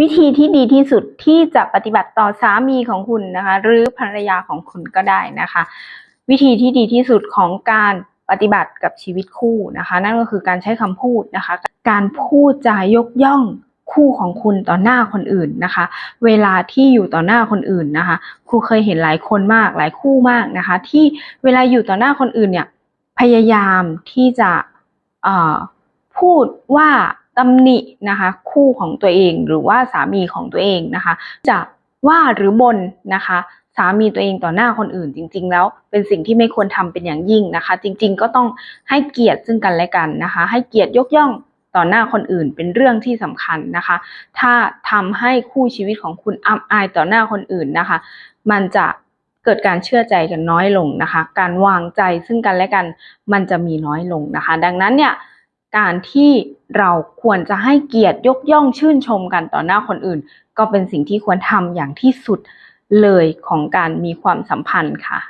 วิธีที่ดีที่สุดที่จะปฏิบัติต่อสามีของคุณนะคะ หรือภรรยาของคุณก็ได้นะคะ วิธีที่ดีที่สุดของการปฏิบัติกับชีวิตคู่นะคะ นั่นก็คือการใช้คำพูดนะคะ การพูดจายกย่องคู่ของคุณต่อหน้าคนอื่นนะคะ เวลาที่อยู่ต่อหน้าคนอื่นนะคะ ครูเคยเห็นหลายคนมากหลายคู่มากนะคะ ที่เวลาอยู่ต่อหน้าคนอื่นเนี่ยพยายามที่จะเอ่อพูดว่า ตำหนินะคะ คู่ของตัวเองหรือว่าสามีของตัวเองนะคะ จะว่าหรือบนนะคะ สามีตัวเองต่อหน้าคนอื่นจริง ๆ แล้วเป็นสิ่งที่ไม่ควรทำเป็นอย่างยิ่งนะคะ จริง ๆ ก็ต้องให้เกียรติซึ่งกันและกันนะคะ ให้เกียรติยกย่องต่อหน้าคนอื่นเป็นเรื่องที่สำคัญนะคะ ถ้าทำให้คู่ชีวิตของคุณอับอายต่อหน้าคนอื่นนะคะ มันจะเกิดการเชื่อใจกันน้อยลงนะคะ การวางใจซึ่งกันและกันมันจะมีน้อยลงนะคะ ดังนั้นเนี่ย การที่เราควรจะให้เกียรติยกย่องชื่นชมกันต่อหน้าคนอื่น ก็เป็นสิ่งที่ควรทำอย่างที่สุดเลยของการมีความสัมพันธ์ค่ะ